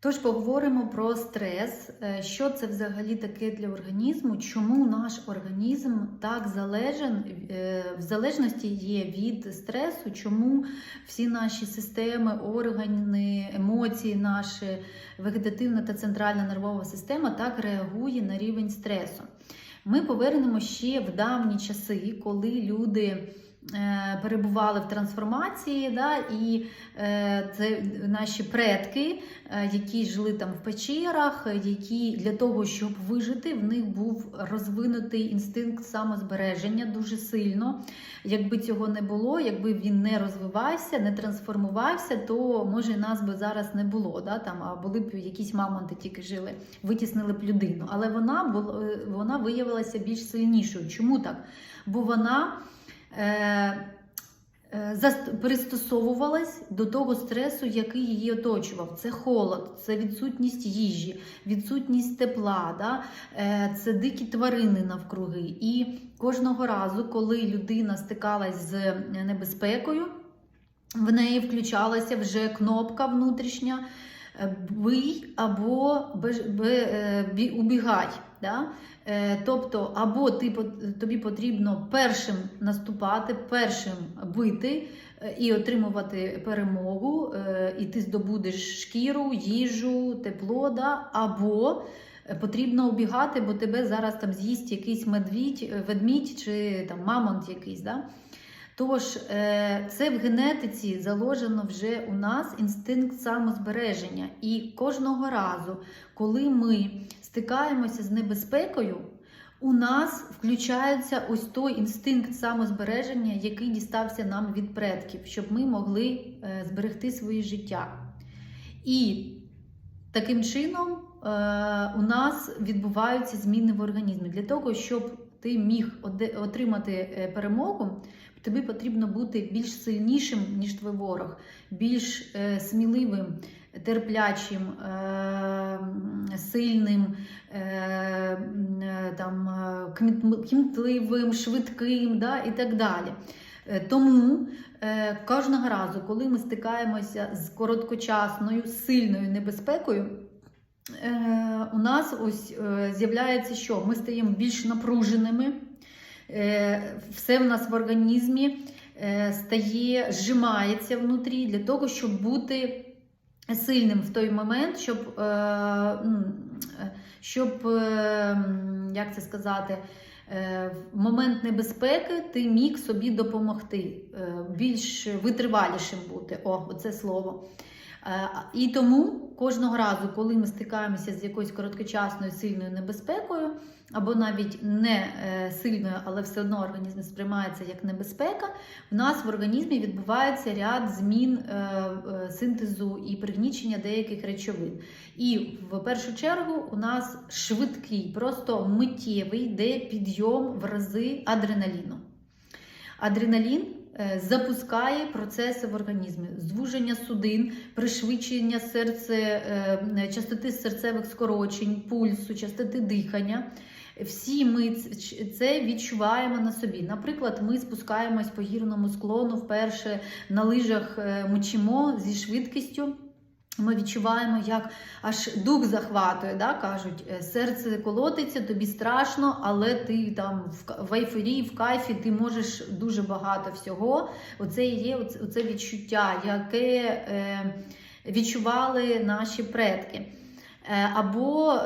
Тож поговоримо про стрес, Е, що це взагалі таке для організму, чому наш організм так залежен, е, в залежності є від стресу, чому всі наші системи, органи, емоції, наші вегетативна та центральна нервова система так реагує на рівень стресу. Ми повернемо ще в давні часи, коли люди. Е, Перебували в трансформації, да, і е, це наші предки, е, які жили там в печерах, які для того, щоб вижити, в них був розвинутий інстинкт самозбереження дуже сильно. Якби цього не було, якби він не розвивався, не трансформувався, то може нас би зараз не було. Да, там, а були б якісь мамонти тільки жили, витіснили б людину. Але вона вона виявилася більш сильнішою. Чому так? Бо вона. Е, е, пристосовувалась до того стресу, який її оточував. Це холод, це відсутність їжі, відсутність тепла, да? е, це дикі тварини навкруги. І кожного разу, коли людина стикалась з небезпекою, в неї включалася вже кнопка внутрішня. Е, Бий або е, бі- убігай. Да? Е, Тобто, або ти, тобі потрібно першим наступати, першим бити і отримувати перемогу, і ти здобудеш шкіру, їжу, тепло, да? або потрібно убігати, бо тебе зараз там з'їсть якийсь медвідь, ведмідь чи там мамонт якийсь. Да? Тож, е, це в генетиці заложено вже у нас інстинкт самозбереження. І кожного разу, коли ми стикаємося з небезпекою, у нас включається ось той інстинкт самозбереження, який дістався нам від предків, щоб ми могли е, зберегти своє життя. І таким чином е, у нас відбуваються зміни в організмі. Для того, щоб ти міг отримати перемогу, тобі потрібно бути більш сильнішим, ніж твій ворог, більш е, сміливим, терплячим, е, сильним, е, е, там, е, кмітливим, швидким да, і так далі. Е, Тому е, кожного разу, коли ми стикаємося з короткочасною, сильною небезпекою, е, у нас ось е, з'являється, що ми стаємо більш напруженими, все в нас в організмі е, стає, зжимається внутрі для того, щоб бути сильним в той момент, щоб, е, е, щоб е, як це сказати, е, в момент небезпеки ти міг собі допомогти, е, більш витривалішим бути. О, оце слово. Е, І тому кожного разу, коли ми стикаємося з якоюсь короткочасною сильною небезпекою, або навіть не е, сильною, але все одно організм сприймається як небезпека, в нас в організмі відбувається ряд змін е, синтезу і пригнічення деяких речовин. І в першу чергу у нас швидкий, просто миттєвий йде підйом в рази адреналіну. Адреналін запускає процеси в організмі, звуження судин, пришвидшення серце, е, частоти серцевих скорочень, пульсу, частоти дихання. Всі ми це відчуваємо на собі. Наприклад, ми спускаємось по гірному склону вперше на лижах е, мчимо зі швидкістю. Ми відчуваємо, як аж дух захватує, да? кажуть, е, серце колотиться, тобі страшно, але ти там в ейфорії, в кайфі, ти можеш дуже багато всього. Оце і є оце, відчуття, яке е, відчували наші предки. Е, Або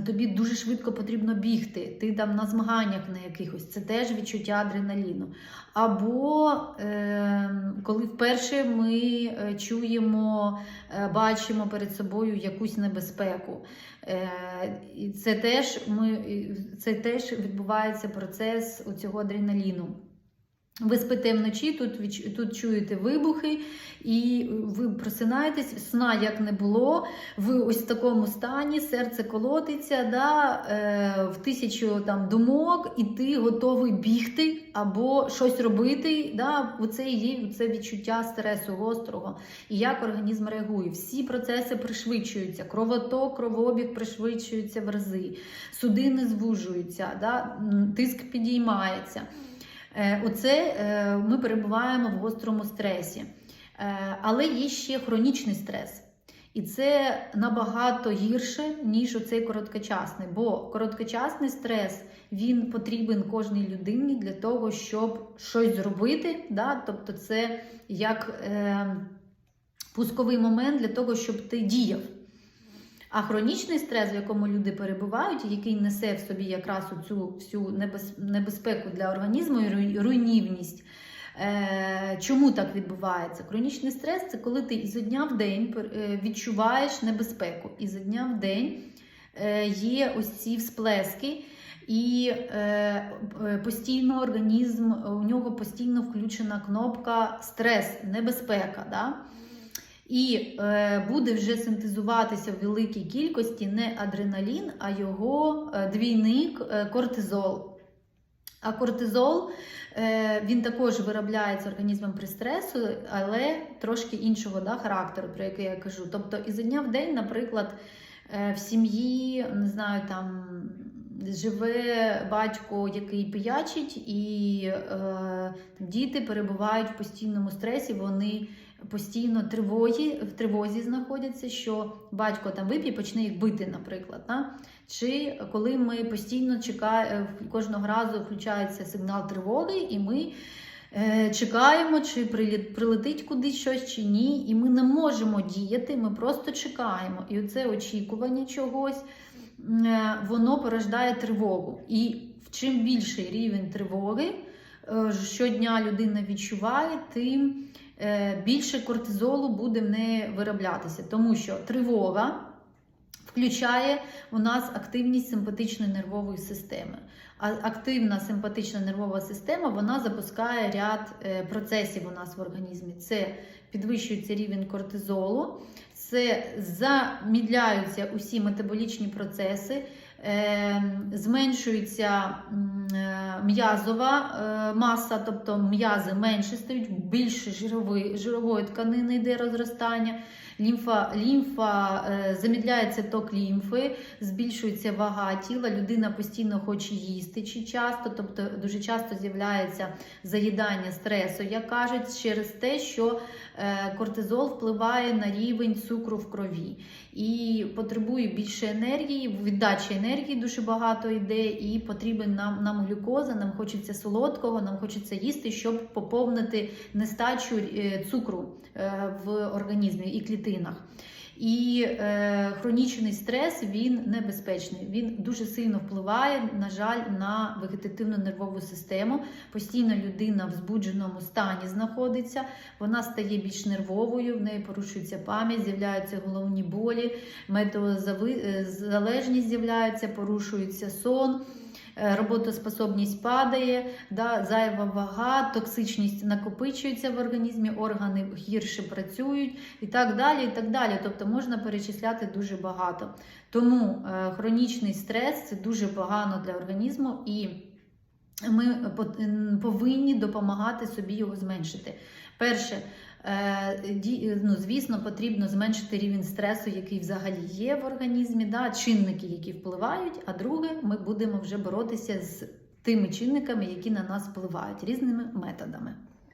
тобі дуже швидко потрібно бігти, ти там на змаганнях на якихось, це теж відчуття адреналіну. Або е, коли вперше ми е, чуємо, е, бачимо перед собою якусь небезпеку. Е, це теж ми, це теж відбувається процес цього адреналіну. Ви спите вночі, тут, тут чуєте вибухи, і ви просинаєтесь, сна як не було, ви ось в такому стані, серце колотиться, да, е, в тисячу там, думок, і ти готовий бігти або щось робити. Да, оце є це відчуття стресу гострого. І як організм реагує. Всі процеси пришвидшуються, кровоток, кровообіг пришвидшується в рази, судини звужуються, да, тиск підіймається. Е, Оце е, ми перебуваємо в гострому стресі. Е, Але є ще хронічний стрес. І це набагато гірше, ніж оцей короткочасний. Бо короткочасний стрес він потрібен кожній людині для того, щоб щось зробити. Да? Тобто, це як е, пусковий момент для того, щоб ти діяв. А хронічний стрес, в якому люди перебувають, який несе в собі якраз цю всю небезпеку для організму і руйнівність. Е, Чому так відбувається? Хронічний стрес це коли ти із дня в день е, відчуваєш небезпеку. Із дня в день е, є ось ці всплески, і постійно організм, у нього постійно включена кнопка стрес, небезпека. Да? І е, буде вже синтезуватися в великій кількості не адреналін, а його е, двійник е, кортизол. А кортизол е, він також виробляється організмом при стресу, але трошки іншого да, характеру, про який я кажу. Тобто, із дня в день, наприклад, в сім'ї, не знаю, там живе батько, який пиячить, і е, діти перебувають в постійному стресі, вони постійно тривогі, в тривозі знаходяться, що батько там вип'є, почне їх бити, наприклад. Да? Чи коли ми постійно чекаємо, кожного разу включається сигнал тривоги, і ми е, чекаємо, чи прилетить кудись щось, чи ні, і ми не можемо діяти, ми просто чекаємо. І оце очікування чогось, е, воно порождає тривогу. І чим більший рівень тривоги, е, щодня людина відчуває, тим е, більше кортизолу буде в неї вироблятися, тому що тривога включає у нас активність симпатичної нервової системи. А активна симпатична нервова система вона запускає ряд е, процесів у нас в організмі. Це підвищується рівень кортизолу, це замідляються усі метаболічні процеси, е, зменшується е, м'язова е, маса, тобто м'язи менше стають, більше жирової, жирової тканини йде розростання. Лімфа, лімфа замідляється ток лімфи, збільшується вага тіла, людина постійно хоче їсти чи часто, тобто дуже часто з'являється заїдання стресу, як кажуть, через те, що кортизол впливає на рівень цукру в крові і потребує більше енергії, віддачі енергії дуже багато йде, і потрібен нам, нам глюкоза, нам хочеться солодкого, нам хочеться їсти, щоб поповнити нестачу е, цукру е, в організмі і клітинах. І е, хронічний стрес він небезпечний. Він дуже сильно впливає, на жаль, на вегетативну нервову систему. Постійно людина в збудженому стані знаходиться, вона стає більш нервовою, в неї порушується пам'ять, з'являються головні болі, метеозалежність з'являється, порушується сон. Е, Роботоспособність падає, да, зайва вага, токсичність накопичується в організмі, органи гірше працюють і так далі. і так далі. Тобто можна перечисляти дуже багато. Тому е, хронічний стрес це дуже погано для організму і ми по- повинні допомагати собі його зменшити. Перше, е, ну, звісно, потрібно зменшити рівень стресу, який взагалі є в організмі, да, чинники, які впливають. А друге, ми будемо вже боротися з тими чинниками, які на нас впливають різними методами.